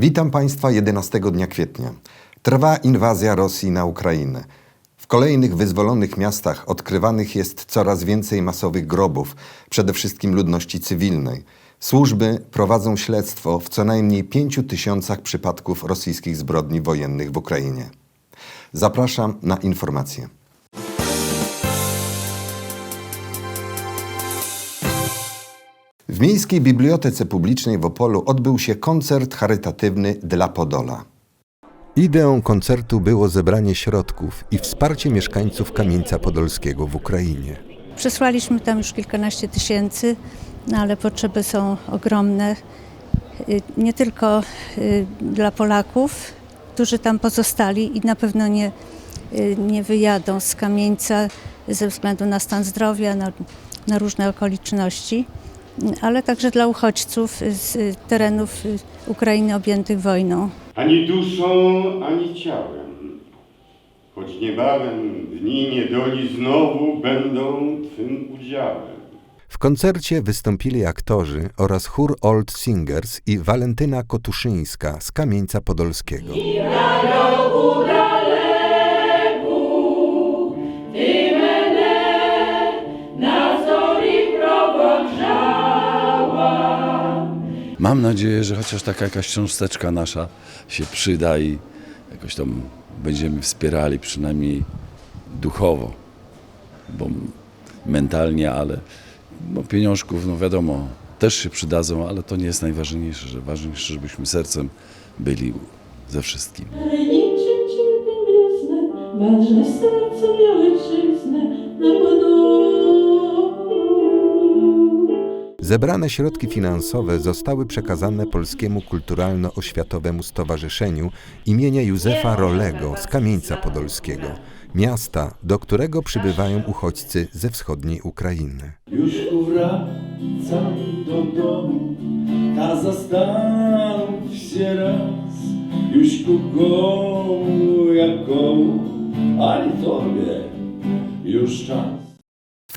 Witam Państwa 11 dnia kwietnia. Trwa inwazja Rosji na Ukrainę. W kolejnych wyzwolonych miastach odkrywanych jest coraz więcej masowych grobów, przede wszystkim ludności cywilnej. Służby prowadzą śledztwo w co najmniej pięciu tysiącach przypadków rosyjskich zbrodni wojennych w Ukrainie. Zapraszam na informacje. W Miejskiej Bibliotece Publicznej w Opolu odbył się koncert charytatywny dla Podola. Ideą koncertu było zebranie środków i wsparcie mieszkańców Kamieńca Podolskiego w Ukrainie. Przesłaliśmy tam już kilkanaście tysięcy, no ale potrzeby są ogromne. Y, Nie tylko y, dla Polaków, którzy tam pozostali i na pewno nie, y, nie wyjadą z kamieńca ze względu na stan zdrowia, na, na różne okoliczności, ale także dla uchodźców z y, terenów y, Ukrainy objętych wojną. ani duszą, ani ciałem. Choć niebawem dni niedoli znowu będą Twym udziałem. W koncercie wystąpili aktorzy oraz chór Old Singers i Walentyna Kotuszyńska z Kamieńca Podolskiego. Mam nadzieję, że chociaż taka jakaś cząsteczka nasza się przyda i jakoś tam będziemy wspierali przynajmniej duchowo, bo mentalnie, ale no pieniążków, no wiadomo, też się przydadzą, ale to nie jest najważniejsze, że ważniejsze, żebyśmy sercem byli ze wszystkim. Niczym gwiezdne, ważne serce miałe ojczyznę na Zebrane środki finansowe zostały przekazane Polskiemu Kulturalno-Oświatowemu Stowarzyszeniu imienia Józefa Rolego z Kamieńca Podolskiego, miasta, do którego przybywają uchodźcy ze wschodniej Ukrainy. Już wracam do domu, ta zastanów się raz, już ku komu jak komu, ani tobie już czas.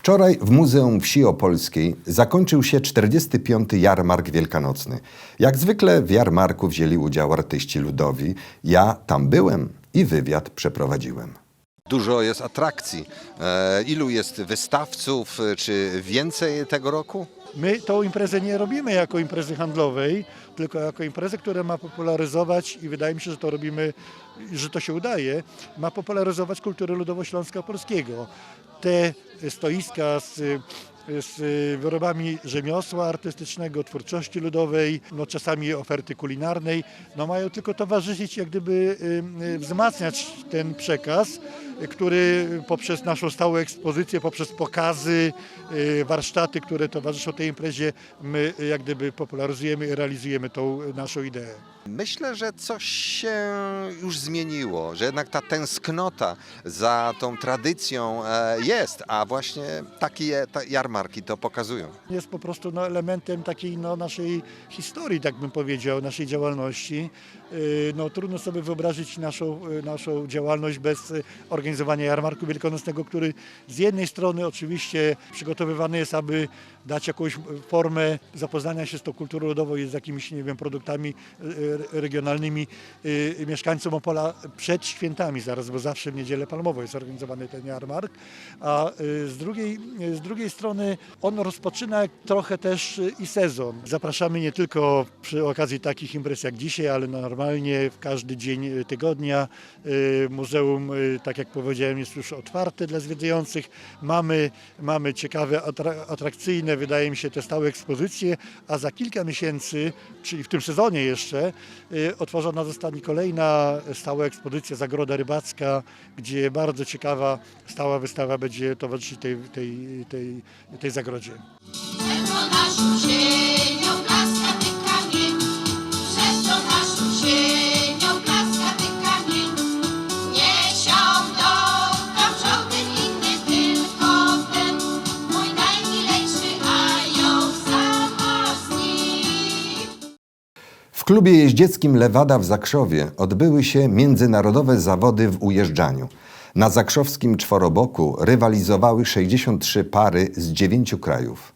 Wczoraj w Muzeum Wsi Opolskiej zakończył się 45. Jarmark Wielkanocny. Jak zwykle w jarmarku wzięli udział artyści ludowi. Ja tam byłem i wywiad przeprowadziłem. Dużo jest atrakcji. E, ilu jest wystawców? Czy więcej tego roku? My tą imprezę nie robimy jako imprezy handlowej, tylko jako imprezę, która ma popularyzować i wydaje mi się, że to robimy, że to się udaje, ma popularyzować kulturę ludowo-śląska polskiego. Te stoiska z, z wyrobami rzemiosła artystycznego, twórczości ludowej, no czasami oferty kulinarnej, no mają tylko towarzyszyć, jak gdyby y, y, wzmacniać ten przekaz, y, który poprzez naszą stałą ekspozycję, poprzez pokazy, y, warsztaty, które towarzyszą tej imprezie, my y, jak gdyby popularyzujemy i realizujemy tą naszą ideę. Myślę, że coś się już zmieniło, że jednak ta tęsknota za tą tradycją e, jest, a właśnie takie ta jarmarki to pokazują. Jest po prostu no, elementem takiej no, naszej historii, tak bym powiedział, naszej działalności. Yy, No, trudno sobie wyobrazić naszą, y, naszą działalność bez y, organizowania jarmarku wielkanocnego, który z jednej strony oczywiście przygotowywany jest, aby dać jakąś formę zapoznania się z tą kulturą ludową i z jakimiś, nie wiem, produktami y, y, regionalnymi y, mieszkańcom Opola przed świętami zaraz, bo zawsze w Niedzielę Palmową jest organizowany ten jarmark, a z drugiej, z drugiej strony on rozpoczyna trochę też i sezon. Zapraszamy nie tylko przy okazji takich imprez jak dzisiaj, ale normalnie w każdy dzień tygodnia. Muzeum, tak jak powiedziałem, jest już otwarte dla zwiedzających. Mamy, mamy ciekawe, atra- wydaje mi się, te stałe ekspozycje, a za kilka miesięcy, czyli w tym sezonie jeszcze, y, otworzona zostanie kolejna stała ekspozycja Zagroda Rybacka, gdzie bardzo ciekawa stała wystawa będzie towarzyszyć tej, tej, tej, tej zagrodzie. Klubie jeździeckim Lewada w Zakrzowie odbyły się międzynarodowe zawody w ujeżdżaniu. Na zakrzowskim czworoboku rywalizowały 63 pary z dziewięciu krajów.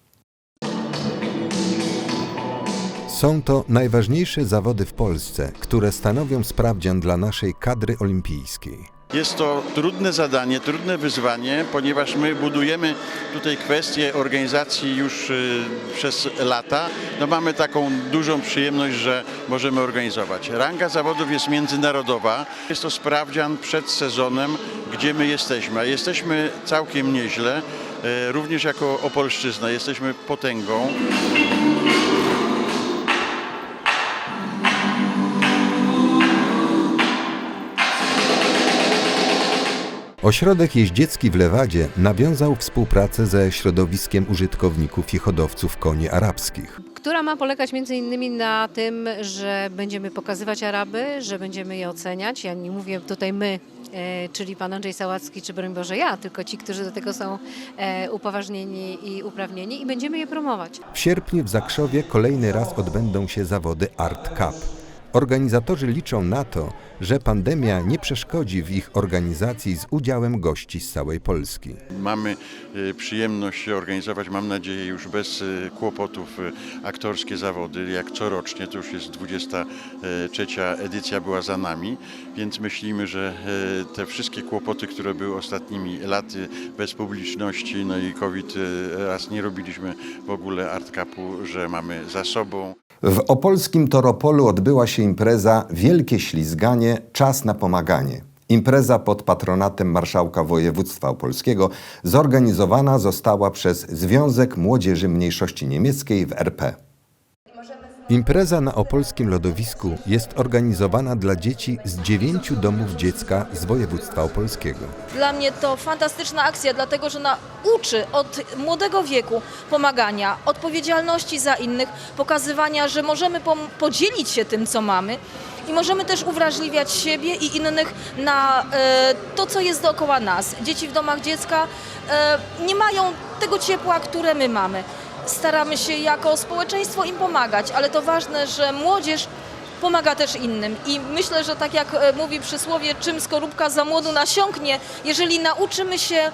Są to najważniejsze zawody w Polsce, które stanowią sprawdzian dla naszej kadry olimpijskiej. Jest to trudne zadanie, trudne wyzwanie, ponieważ my budujemy tutaj kwestię organizacji już y, przez lata. No mamy taką dużą przyjemność, że możemy organizować. Ranga zawodów jest międzynarodowa. Jest to sprawdzian przed sezonem, gdzie my jesteśmy. Jesteśmy całkiem nieźle, y, również jako Opolszczyzna. Jesteśmy potęgą. Ośrodek jeździecki w Lewadzie nawiązał współpracę ze środowiskiem użytkowników i hodowców koni arabskich. która ma polegać między innymi na tym, że będziemy pokazywać Araby, że będziemy je oceniać. Ja nie mówię tutaj my, e, czyli pan Andrzej Sałacki, czy broń Boże ja, tylko ci, którzy do tego są e, upoważnieni i uprawnieni i będziemy je promować. W sierpniu w Zakrzowie kolejny raz odbędą się zawody Art Cup. Organizatorzy liczą na to, że pandemia nie przeszkodzi w ich organizacji z udziałem gości z całej Polski. Mamy y, przyjemność organizować, mam nadzieję, już bez y, kłopotów y, aktorskie zawody, jak corocznie, to już jest 23 edycja była za nami, więc myślimy, że te wszystkie kłopoty, które były ostatnimi laty bez publiczności, no i COVID, raz nie robiliśmy w ogóle Art Cupu, że mamy za sobą. W opolskim Toropolu odbyła się impreza Wielkie Ślizganie Czas na Pomaganie. Impreza pod patronatem Marszałka Województwa Opolskiego zorganizowana została przez Związek Młodzieży Mniejszości Niemieckiej w RP. Impreza na opolskim lodowisku jest organizowana dla dzieci z dziewięciu domów dziecka z województwa opolskiego. Dla mnie to fantastyczna akcja, dlatego że ona uczy od młodego wieku pomagania, odpowiedzialności za innych, pokazywania, że możemy podzielić się tym, co mamy i możemy też uwrażliwiać siebie i innych na e, to, co jest dookoła nas. Dzieci w domach dziecka e, nie mają tego ciepła, które my mamy. Staramy się jako społeczeństwo im pomagać, ale to ważne, że młodzież pomaga też innym. I myślę, że tak jak e, mówi przysłowie, czym skorupka za młodu nasiąknie, jeżeli nauczymy się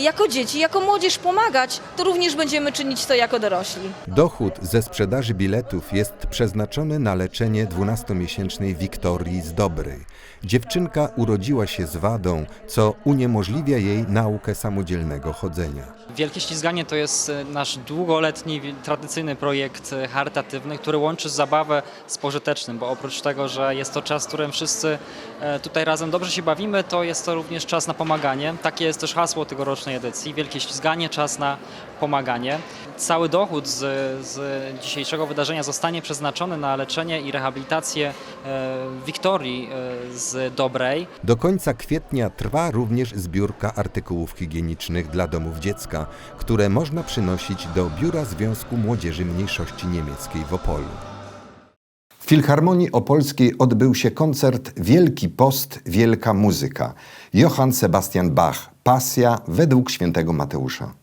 jako dzieci, jako młodzież pomagać, to również będziemy czynić to jako dorośli. Dochód ze sprzedaży biletów jest przeznaczony na leczenie 12-miesięcznej Wiktorii z Dobrej. Dziewczynka urodziła się z wadą, co uniemożliwia jej naukę samodzielnego chodzenia. Wielkie Ślizganie to jest e, nasz długoletni, tradycyjny projekt e, charytatywny, który łączy zabawę z pożytecznym, bo oprócz tego, że jest to czas, w którym wszyscy e, tutaj razem dobrze się bawimy, to jest to również czas na pomaganie. Takie jest też hasło tegorocznej edycji. Wielkie Ślizganie, czas na pomaganie. Cały dochód z, z dzisiejszego wydarzenia zostanie przeznaczony na leczenie i rehabilitację e, Wiktorii e, z Dobrej. Do końca kwietnia trwa również zbiórka artykułów higienicznych dla domów dziecka, które można przynosić do Biura Związku Młodzieży Mniejszości Niemieckiej w Opolu. W Filharmonii Opolskiej odbył się koncert Wielki Post, Wielka Muzyka. Johann Sebastian Bach, Pasja według świętego Mateusza.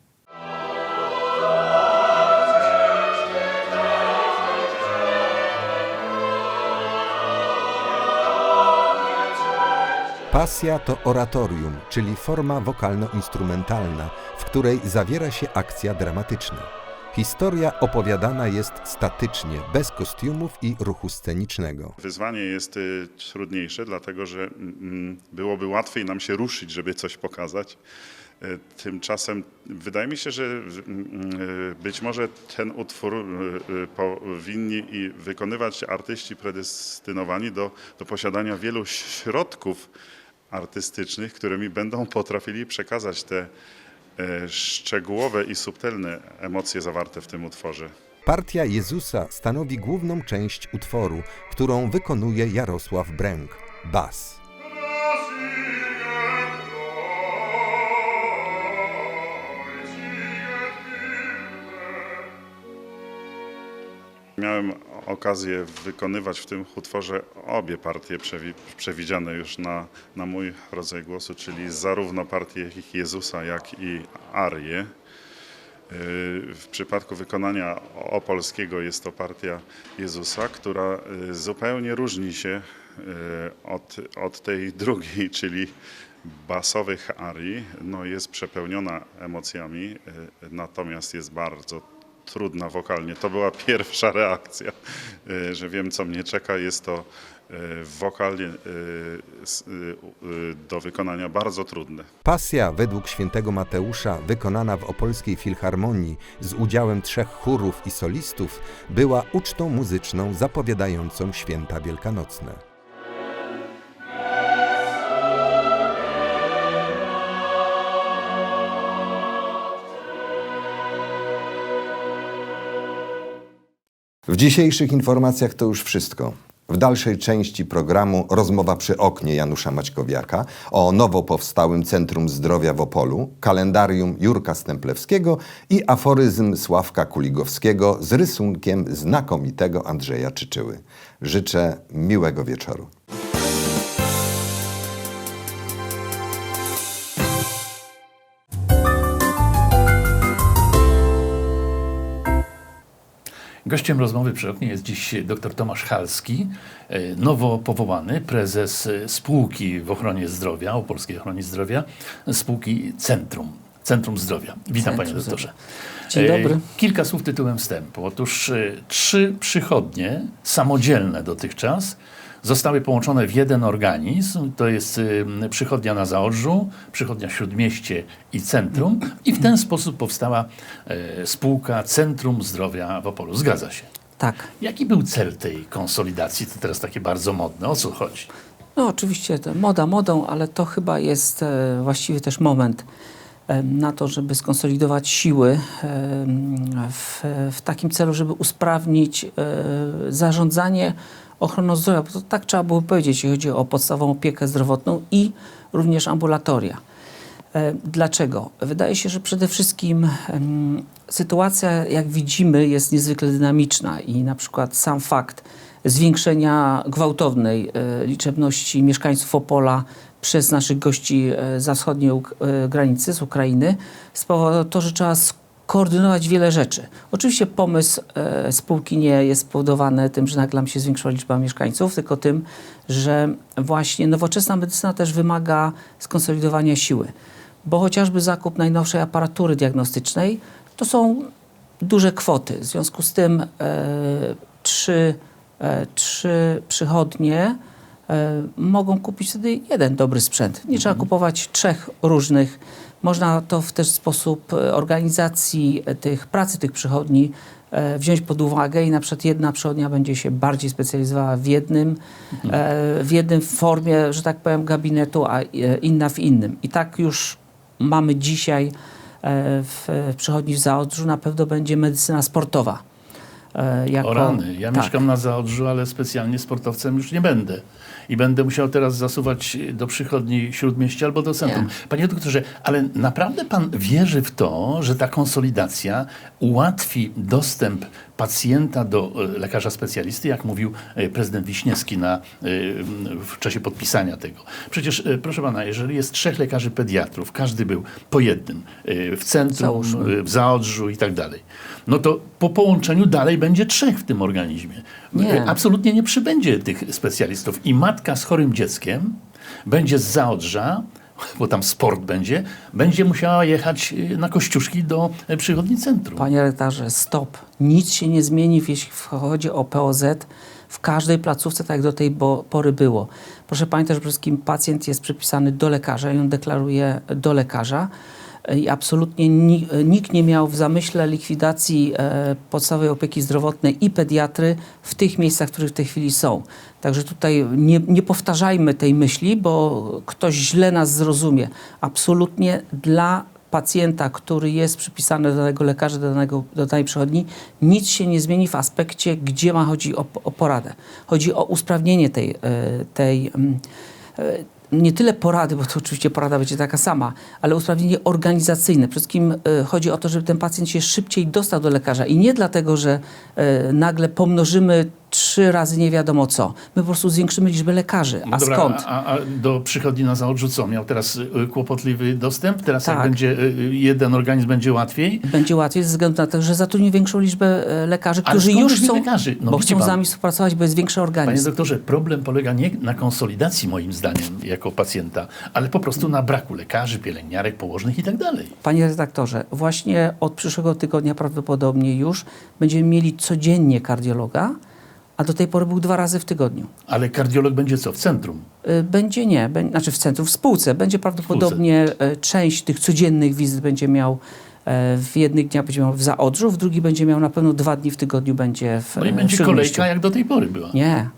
Pasja to oratorium, czyli forma wokalno-instrumentalna, w której zawiera się akcja dramatyczna. Historia opowiadana jest statycznie, bez kostiumów i ruchu scenicznego. Wyzwanie jest y, trudniejsze, dlatego że mm, byłoby łatwiej nam się ruszyć, żeby coś pokazać. Y, Tymczasem wydaje mi się, że mm, y, być może ten utwór powinni wykonywać artyści predestynowani do, do posiadania wielu środków artystycznych, którymi będą potrafili przekazać te szczegółowe i subtelne emocje zawarte w tym utworze. Partia Jezusa stanowi główną część utworu, którą wykonuje Jarosław Bręk, bas. Miałem okazję wykonywać w tym utworze obie partie przewi- przewidziane już na, na mój rodzaj głosu, czyli zarówno partię Jezusa, jak i arię. Yy, W przypadku wykonania opolskiego jest to partia Jezusa, która yy, zupełnie różni się yy, od, od tej drugiej, czyli basowych arii. No jest przepełniona emocjami, natomiast jest bardzo trudna wokalnie. To była pierwsza reakcja, y, że wiem, co mnie czeka. Jest to y, wokalnie y, do wykonania bardzo trudne. Pasja według świętego Mateusza, wykonana w Opolskiej Filharmonii z udziałem trzech chórów i solistów, była ucztą muzyczną zapowiadającą święta wielkanocne. W dzisiejszych informacjach to już wszystko. W dalszej części programu rozmowa przy oknie Janusza Maćkowiaka o nowo powstałym Centrum Zdrowia w Opolu, kalendarium Jurka Stemplewskiego i aforyzm Sławka Kuligowskiego z rysunkiem znakomitego Andrzeja Czyczyły. Życzę miłego wieczoru. Gościem rozmowy przy oknie jest dziś dr Tomasz Halski, e, nowo powołany prezes e, spółki w ochronie zdrowia, Opolskiej Ochronie Zdrowia, spółki Centrum, Centrum Zdrowia. Witam panie Centrum doktorze. Dzień E, dobry. Kilka słów tytułem wstępu. Otóż trzy przychodnie, samodzielne dotychczas, zostały połączone w jeden organizm. To jest e, przychodnia na Zaodrzu, przychodnia Śródmieście i Centrum. I w ten sposób powstała e, spółka Centrum Zdrowia w Opolu. Zgadza się. Tak. Jaki był cel tej konsolidacji? To teraz takie bardzo modne. O co chodzi? No oczywiście moda modą, ale to chyba jest e, właściwie też moment e, na to, żeby skonsolidować siły w, w takim celu, żeby usprawnić zarządzanie ochroną zdrowia, bo to tak trzeba było powiedzieć, jeśli chodzi o podstawową opiekę zdrowotną i również ambulatoria. E, Dlaczego? Wydaje się, że przede wszystkim sytuacja, jak widzimy, jest niezwykle dynamiczna i na przykład sam fakt zwiększenia gwałtownej e, liczebności mieszkańców Opola przez naszych gości e, za wschodniej granicy z Ukrainy spowodowało to, że trzeba skoordynować wiele rzeczy. Oczywiście pomysł e, spółki nie jest spowodowany tym, że nagle nam się zwiększyła liczba mieszkańców, tylko tym, że właśnie nowoczesna medycyna też wymaga skonsolidowania siły. Bo chociażby zakup najnowszej aparatury diagnostycznej to są duże kwoty. W związku z tym e, trzy, e, trzy przychodnie e, mogą kupić wtedy jeden dobry sprzęt. Nie trzeba kupować trzech różnych. Można to w też sposób e, organizacji e, tych pracy tych przychodni e, wziąć pod uwagę i na przykład jedna przychodnia będzie się bardziej specjalizowała w jednym, e, w jednym formie, że tak powiem, gabinetu, a inna w innym. I tak już mamy dzisiaj w przychodni w Zaodrzu na pewno będzie medycyna sportowa. Jako, O rany. Ja tak. mieszkam na Zaodrzu, ale specjalnie sportowcem już nie będę. I będę musiał teraz zasuwać do przychodni Śródmieścia albo do centrum. Panie doktorze, ale naprawdę pan wierzy w to, że ta konsolidacja ułatwi dostęp pacjenta do e, lekarza specjalisty, jak mówił e, prezydent Wiśniewski na, e, w czasie podpisania tego. Przecież, proszę pana, jeżeli jest trzech lekarzy pediatrów, każdy był po jednym, w centrum, w Zaodrzu i tak dalej, no to po połączeniu dalej będzie trzech w tym organizmie. Nie. Absolutnie nie przybędzie tych specjalistów. I matka z chorym dzieckiem będzie z Zaodrza, bo tam sport będzie, będzie musiała jechać y, na Kościuszki do y, przychodni centrum. Panie redaktorze, stop. Nic się nie zmieni, jeśli chodzi o POZ w każdej placówce, tak jak do tej pory było. Proszę pamiętać, że przede wszystkim pacjent jest przypisany do lekarza i on deklaruje do lekarza. I absolutnie ni- nikt nie miał w zamyśle likwidacji e, podstawowej opieki zdrowotnej i pediatry w tych miejscach, w których w tej chwili są. Także tutaj nie, nie powtarzajmy tej myśli, bo ktoś źle nas zrozumie. Absolutnie dla pacjenta, który jest przypisany do danego lekarza, do, danego, do danej przychodni, nic się nie zmieni w aspekcie, gdzie ma chodzi o, o poradę. Chodzi o usprawnienie tej, e, tej mm, e, nie tyle porady, bo to oczywiście porada będzie taka sama, ale usprawnienie organizacyjne. Przede wszystkim e, chodzi o to, żeby ten pacjent się szybciej dostał do lekarza i nie dlatego, że e, nagle pomnożymy trzy razy nie wiadomo co. My po prostu zwiększymy liczbę lekarzy. No A dobra, skąd? A, a do przychodni na zaodrzu co? Miał teraz y, kłopotliwy dostęp? Teraz jak Tak. będzie y, jeden organizm będzie łatwiej? Będzie łatwiej ze względu na to, że zatrudni większą liczbę e, lekarzy, którzy już chcą, lekarzy? No bo chcą pan. z nami współpracować, bo jest większy Panie organizm. doktorze, problem polega nie na konsolidacji moim zdaniem jako pacjenta, ale po prostu na braku lekarzy, pielęgniarek, położnych i tak dalej. Panie redaktorze, właśnie od przyszłego tygodnia prawdopodobnie już będziemy mieli codziennie kardiologa, a do tej pory był dwa razy w tygodniu. Ale kardiolog będzie co? W centrum? Y, Będzie nie, znaczy w centrum, w spółce. Będzie prawdopodobnie e, część tych codziennych wizyt będzie miał e, w jednych dniach będzie miał w Zaodrzu, w drugi będzie miał na pewno dwa dni w tygodniu będzie w No i e, będzie kolejka jak do tej pory była. Nie,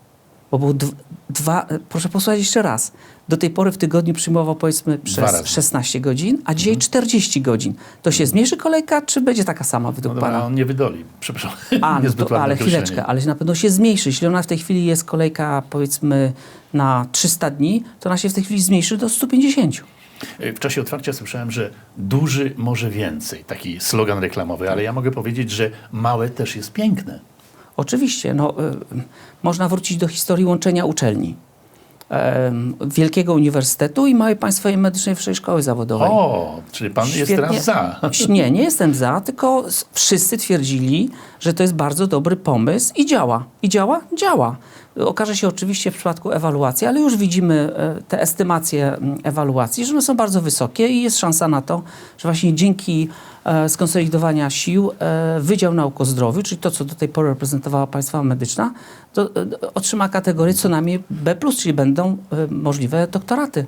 bo był dw- dwa, e, proszę posłuchać jeszcze raz. Do tej pory w tygodniu przyjmował powiedzmy przez razy. Mhm. 16 godzin, a dzisiaj 40 godzin. To się zmniejszy kolejka, czy będzie taka sama No według dobra, pana? on nie wydoli. Przepraszam. A, no to, ale chwileczkę, ale na pewno się zmniejszy. Jeśli ona w tej chwili jest kolejka powiedzmy na 300 dni, to ona się w tej chwili zmniejszy do 150. W czasie otwarcia słyszałem, że duży może więcej. Taki slogan reklamowy, ale ja mogę powiedzieć, że małe też jest piękne. Oczywiście, no, y, można wrócić do historii łączenia uczelni. Wielkiego Uniwersytetu i Małej Państwowej Medycznej Wyższej Szkoły Zawodowej. O, czyli pan jest Świetnie. teraz za. Nie, nie jestem za, tylko wszyscy twierdzili, że to jest bardzo dobry pomysł i działa. I działa? Działa. Okaże się oczywiście w przypadku ewaluacji, ale już widzimy e, te estymacje ewaluacji, że one są bardzo wysokie i jest szansa na to, że właśnie dzięki e, skonsolidowania sił e, Wydział Nauk o Zdrowiu, czyli to, co do tej pory reprezentowała Państwowa Medyczna, to, otrzyma kategorię co najmniej B+, czyli będą możliwe doktoraty.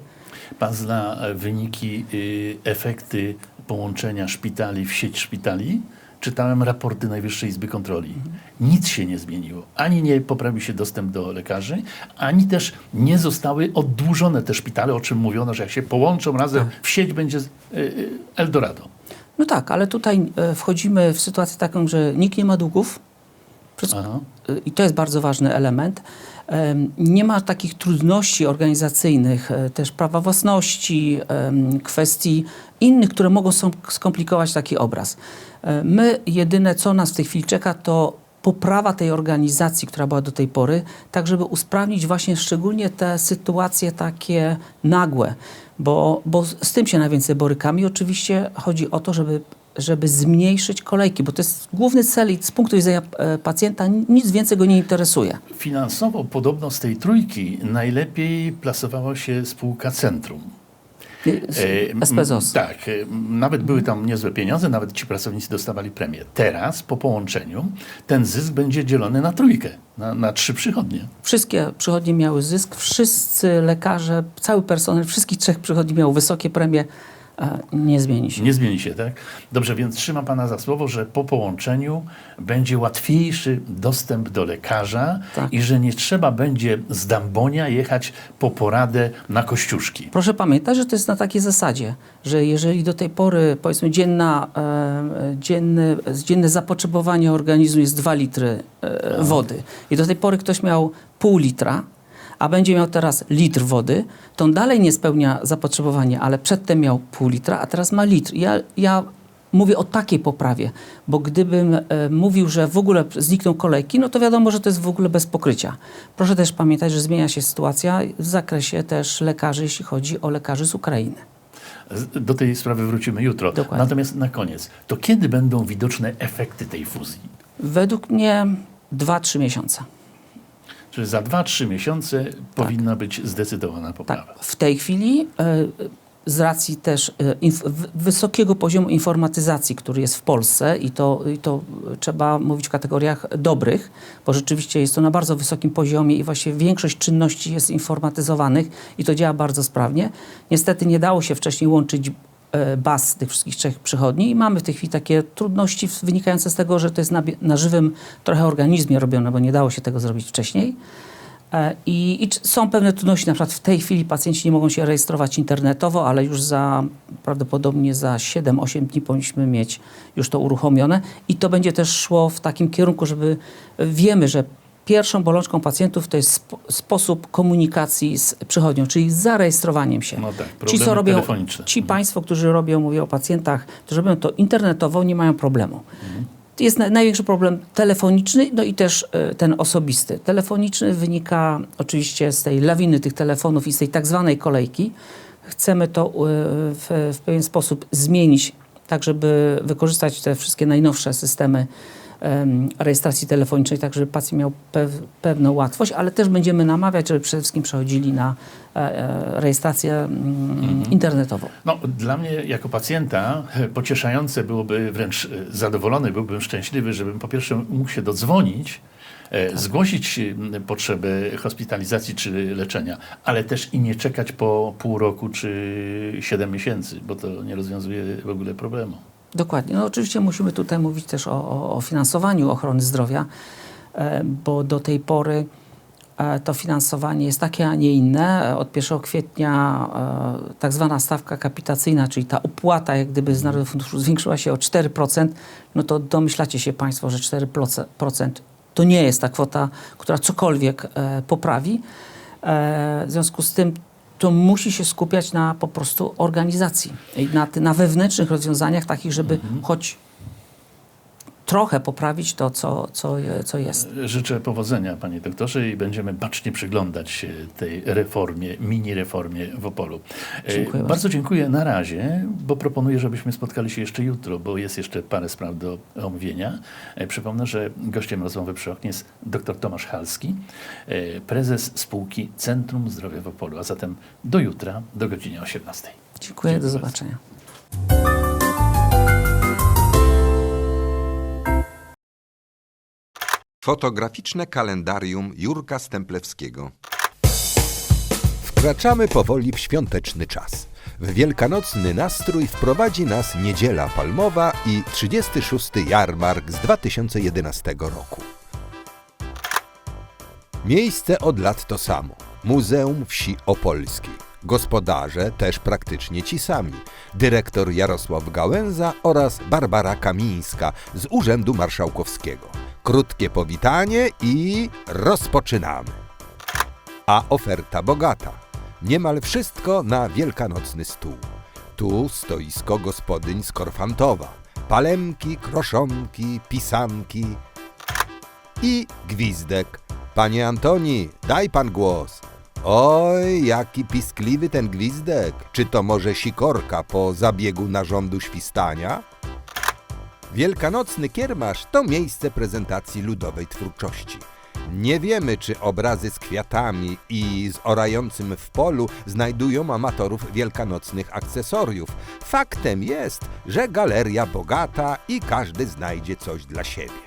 Pan zna wyniki, y, efekty połączenia szpitali w sieć szpitali? Czytałem raporty Najwyższej Izby Kontroli. Nic się nie zmieniło. Ani nie poprawił się dostęp do lekarzy, ani też nie zostały oddłużone te szpitale, o czym mówiono, że jak się połączą razem w sieć będzie y, y, Eldorado. No tak, ale tutaj e, wchodzimy w sytuację taką, że nikt nie ma długów. E, I to jest bardzo ważny element. Em, Nie ma takich trudności organizacyjnych, e, też prawa własności, kwestii innych, które mogą skomplikować taki obraz. E, My jedyne, co nas w tej chwili czeka, to poprawa tej organizacji, która była do tej pory, tak żeby usprawnić właśnie szczególnie te sytuacje takie nagłe, bo, bo z tym się najwięcej borykamy. Oczywiście chodzi o to, żeby, żeby zmniejszyć kolejki, bo to jest główny cel i z punktu widzenia e, pacjenta nic więcej go nie interesuje. Finansowo podobno z tej trójki najlepiej plasowała się spółka Centrum. E, m, SPZOS. Tak, e, nawet były tam niezłe pieniądze, nawet ci pracownicy dostawali premię. Teraz, po połączeniu, ten zysk będzie dzielony na trójkę, na, na trzy przychodnie. Wszystkie przychodnie miały zysk, wszyscy lekarze, cały personel wszystkich trzech przychodni miał wysokie premie. E, Nie zmieni się. Nie zmieni się, tak? Dobrze, więc trzymam Pana za słowo, że po połączeniu będzie łatwiejszy dostęp do lekarza Tak. i że nie trzeba będzie z Dambonia jechać po poradę na Kościuszki. Proszę pamiętać, że to jest na takiej zasadzie, że jeżeli do tej pory, powiedzmy, dzienna, e, e, dzienne, dzienne zapotrzebowanie organizmu jest 2 litry e, wody i do tej pory ktoś miał pół litra, a będzie miał teraz litr wody, to on dalej nie spełnia zapotrzebowania, ale przedtem miał pół litra, a teraz ma litr. Ja, ja mówię o takiej poprawie, bo gdybym e, mówił, że w ogóle znikną kolejki, no to wiadomo, że to jest w ogóle bez pokrycia. Proszę też pamiętać, że zmienia się sytuacja w zakresie też lekarzy, jeśli chodzi o lekarzy z Ukrainy. Do tej sprawy wrócimy jutro. Dokładnie. Natomiast na koniec, to kiedy będą widoczne efekty tej fuzji? Według mnie 2-3 miesiące. Czyli za 2-3 miesiące powinna być zdecydowana poprawa. Tak. W tej chwili e, z racji też e, wysokiego poziomu informatyzacji, który jest w Polsce i to, i to trzeba mówić w kategoriach dobrych, bo rzeczywiście jest to na bardzo wysokim poziomie i właściwie większość czynności jest informatyzowanych i to działa bardzo sprawnie. Niestety nie dało się wcześniej łączyć baz tych wszystkich trzech przychodni i mamy w tej chwili takie trudności wynikające z tego, że to jest na, na żywym trochę organizmie robione, bo nie dało się tego zrobić wcześniej. E, I, I są pewne trudności, na przykład w tej chwili pacjenci nie mogą się rejestrować internetowo, ale już za prawdopodobnie za 7-8 dni powinniśmy mieć już to uruchomione i to będzie też szło w takim kierunku, żeby wiemy, że pierwszą bolączką pacjentów to jest spo, sposób komunikacji z przychodnią, czyli z zarejestrowaniem się. No tak, ci, co robią, ci państwo, którzy robią, mówię o pacjentach, którzy robią to internetowo, nie mają problemu. jest na- największy problem telefoniczny, no i też e, ten osobisty. Telefoniczny wynika oczywiście z tej lawiny tych telefonów i z tej tak zwanej kolejki. Chcemy to e, w, w pewien sposób zmienić, tak żeby wykorzystać te wszystkie najnowsze systemy em, rejestracji telefonicznej, tak żeby pacjent miał pew, pewną łatwość, ale też będziemy namawiać, żeby przede wszystkim przechodzili na e, e, rejestrację mm, internetową. No, dla mnie jako pacjenta pocieszające byłoby, wręcz e, zadowolony byłbym, szczęśliwy, żebym po pierwsze mógł się dodzwonić, e, zgłosić potrzeby hospitalizacji czy leczenia, ale też i nie czekać po pół roku czy 7 miesięcy, bo to nie rozwiązuje w ogóle problemu. Dokładnie. No oczywiście musimy tutaj mówić też o, o, o finansowaniu ochrony zdrowia, e, bo do tej pory e, to finansowanie jest takie, a nie inne. Od 1 kwietnia e, tak zwana stawka kapitacyjna, czyli ta opłata jak gdyby z Narodowego Funduszu zwiększyła się o 4%, no to domyślacie się Państwo, że 4% to nie jest ta kwota, która cokolwiek poprawi. W związku z tym to musi się skupiać na po prostu organizacji i na, na wewnętrznych rozwiązaniach takich, żeby choć trochę poprawić to, co, co, co jest. Życzę powodzenia, panie doktorze, i będziemy bacznie przyglądać się tej reformie, mini reformie w Opolu. E, Dziękuję bardzo. bardzo dziękuję na razie, bo proponuję, żebyśmy spotkali się jeszcze jutro, bo jest jeszcze parę spraw do omówienia. E, Przypomnę, że gościem rozmowy przy oknie jest dr Tomasz Halski, e, prezes spółki Centrum Zdrowia w Opolu. A zatem do jutra, do godziny 18. Dziękuję, do bardzo. zobaczenia. Fotograficzne kalendarium Jurka Stemplewskiego. Wkraczamy powoli w świąteczny czas. W wielkanocny nastrój wprowadzi nas Niedziela Palmowa i 36. jarmark z 2011 roku. Miejsce od lat to samo. Muzeum Wsi Opolskiej. Gospodarze też praktycznie ci sami. Dyrektor Jarosław Gałęza oraz Barbara Kamińska z Urzędu Marszałkowskiego. Krótkie powitanie i rozpoczynamy. A oferta bogata. Niemal wszystko na wielkanocny stół. Tu stoisko gospodyń z Korfantowa. Palemki, kroszonki, pisanki, i gwizdek. Panie Antoni, daj pan głos. Oj, jaki piskliwy ten gwizdek. Czy to może sikorka po zabiegu narządu świstania? Wielkanocny kiermasz to miejsce prezentacji ludowej twórczości. Nie wiemy, czy obrazy z kwiatami i z orającym w polu znajdują amatorów wielkanocnych akcesoriów. Faktem jest, że galeria bogata i każdy znajdzie coś dla siebie.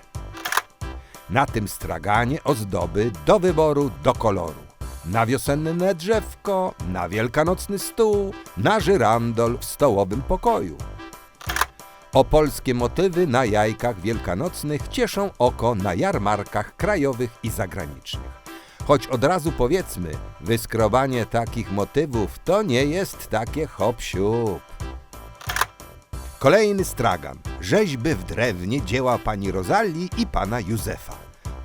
Na tym straganie ozdoby do wyboru, do koloru. Na wiosenne drzewko, na wielkanocny stół, na żyrandol w stołowym pokoju. Opolskie motywy na jajkach wielkanocnych cieszą oko na jarmarkach krajowych i zagranicznych. Choć od razu powiedzmy, wyskrobanie takich motywów to nie jest takie hop siup. Kolejny stragan. Rzeźby w drewnie dzieła pani Rozalii i pana Józefa.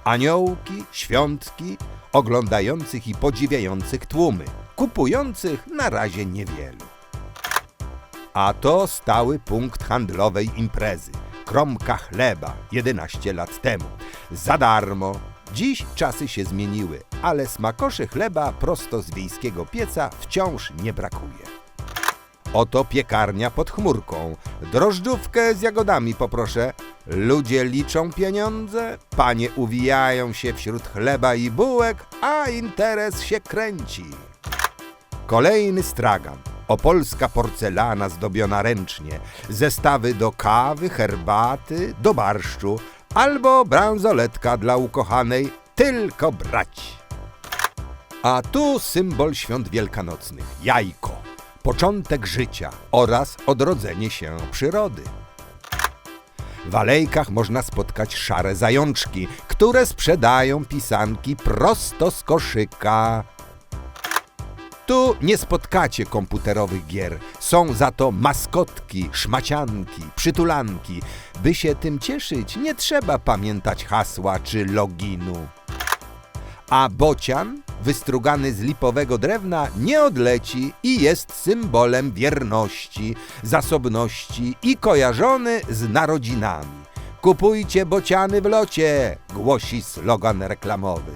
Aniołki, świątki, oglądających i podziwiających tłumy. Kupujących na razie niewielu. A to stały punkt handlowej imprezy. Kromka chleba 11 lat temu. Za darmo. Dziś czasy się zmieniły, ale smakoszy chleba prosto z wiejskiego pieca wciąż nie brakuje. Oto piekarnia pod chmurką. Drożdżówkę z jagodami poproszę. Ludzie liczą pieniądze, panie uwijają się wśród chleba i bułek, a interes się kręci. Kolejny stragan. Opolska porcelana zdobiona ręcznie. Zestawy do kawy, herbaty, do barszczu. Albo bransoletka dla ukochanej. Tylko brać. A tu symbol świąt wielkanocnych. Jajko. Początek życia oraz odrodzenie się przyrody. W alejkach można spotkać szare zajączki, które sprzedają pisanki prosto z koszyka. Tu nie spotkacie komputerowych gier, są za to maskotki, szmacianki, przytulanki. By się tym cieszyć, nie trzeba pamiętać hasła czy loginu. A bocian, wystrugany z lipowego drewna, nie odleci i jest symbolem wierności, zasobności i kojarzony z narodzinami. Kupujcie bociany w locie, głosi slogan reklamowy.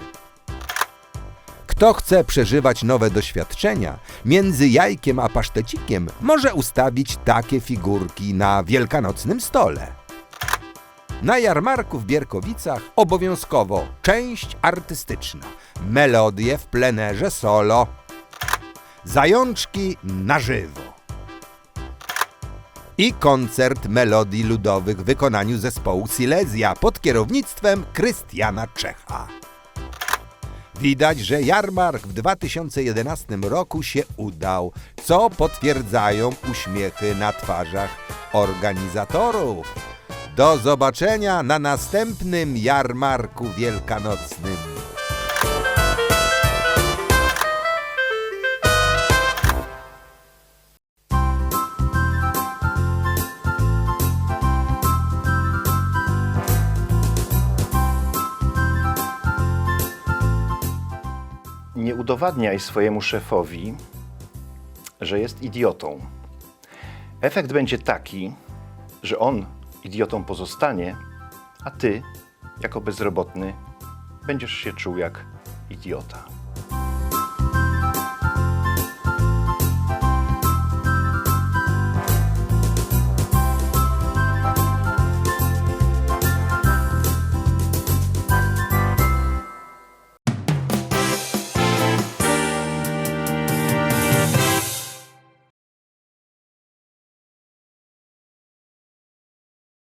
Kto chce przeżywać nowe doświadczenia, między jajkiem a pasztecikiem może ustawić takie figurki na wielkanocnym stole. Na jarmarku w Bierkowicach obowiązkowo część artystyczna, melodie w plenerze solo, zajączki na żywo i koncert melodii ludowych w wykonaniu zespołu Silesia pod kierownictwem Krystiana Czecha. Widać, że jarmark w 2011 roku się udał, co potwierdzają uśmiechy na twarzach organizatorów. Do zobaczenia na następnym jarmarku wielkanocnym. Nie udowadniaj swojemu szefowi, że jest idiotą. Efekt będzie taki, że on idiotą pozostanie, a ty, jako bezrobotny, będziesz się czuł jak idiota.